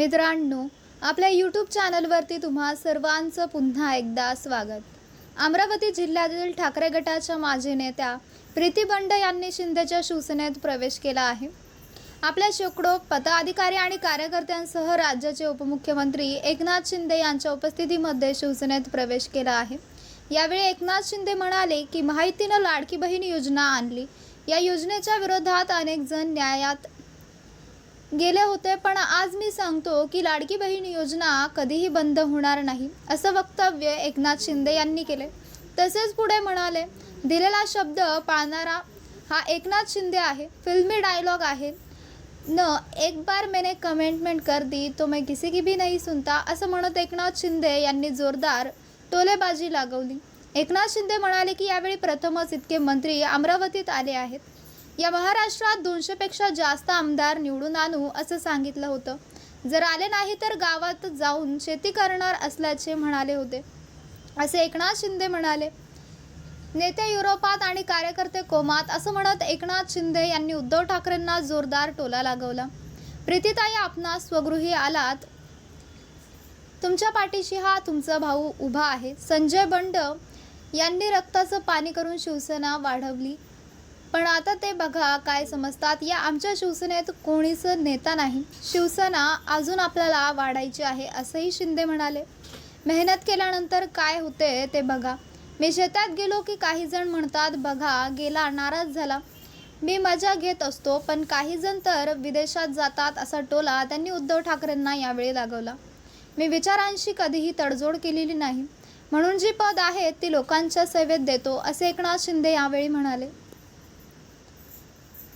मित्रांनो आपल्या यूट्यूब चॅनलवरती तुम्हा सर्वांचं पुन्हा एकदा स्वागत. अमरावती जिल्ह्यातील ठाकरे गटाच्या माजी नेत्या प्रीती बंड यांनी शिंदेच्या शिवसेनेत प्रवेश केला आहे. आपल्या शेकडो पदाधिकारी आणि कार्यकर्त्यांसह राज्याचे उपमुख्यमंत्री एकनाथ शिंदे यांच्या उपस्थितीमध्ये शिवसेनेत प्रवेश केला आहे. यावेळी एकनाथ शिंदे म्हणाले की माहितीनं लाडकी बहीण योजना आणली. या योजनेच्या विरोधात अनेक जण न्यायात गेले होते पण आज मी सांगतो की लाडकी बहीण योजना कधीही बंद होणार नाही असं वक्तव्य एकनाथ शिंदे यांनी केले. तसेच पुढे म्हणाले दिलेला शब्द पाळणारा हा एकनाथ शिंदे आहे फिल्मी डायलॉग आहे. न एक बार मैंने कमेंटमेंट कर दी तो मैं किसी की भी नाही सुनता असं म्हणत एकनाथ शिंदे यांनी जोरदार टोलेबाजी लागवली. एकनाथ शिंदे म्हणाले की यावेळी प्रथमच इतके मंत्री अमरावतीत आले आहेत. या महाराष्ट्रात दोनशेपेक्षा जास्त आमदार निवडून आणू असं सांगितलं होतं. जर आले नाही तर गावात जाऊन शेती करणार असल्याचे म्हणाले होते. असे एकनाथ शिंदे म्हणाले नेते युरोपात आणि कार्यकर्ते कोमात असं म्हणत एकनाथ शिंदे यांनी उद्धव ठाकरेंना जोरदार टोला लागवला. प्रीतीताई आपणास स्वगृही आलात. तुमच्या पाठीशी हा तुमचा भाऊ उभा आहे. संजय बंड यांनी रक्ताचं पाणी करून शिवसेना वाढवली. पण आता ते बघा काय समजतात. या आमच्या शिवसेनेत कोणीच नेता नाही. शिवसेना अजून आपल्याला वाढायची आहे असंही शिंदे म्हणाले. मेहनत केल्यानंतर काय होते ते बघा. मी शेतात गेलो की काही जण म्हणतात बघा गेला नाराज झाला. मी मजा घेत असतो पण काही जण तर विदेशात जातात असा टोला त्यांनी उद्धव ठाकरेंना यावेळी लागवला. मी विचारांशी कधीही तडजोड केलेली नाही. म्हणून जी पद आहेत ती लोकांच्या सेवेत देतो असे एकनाथ शिंदे यावेळी म्हणाले.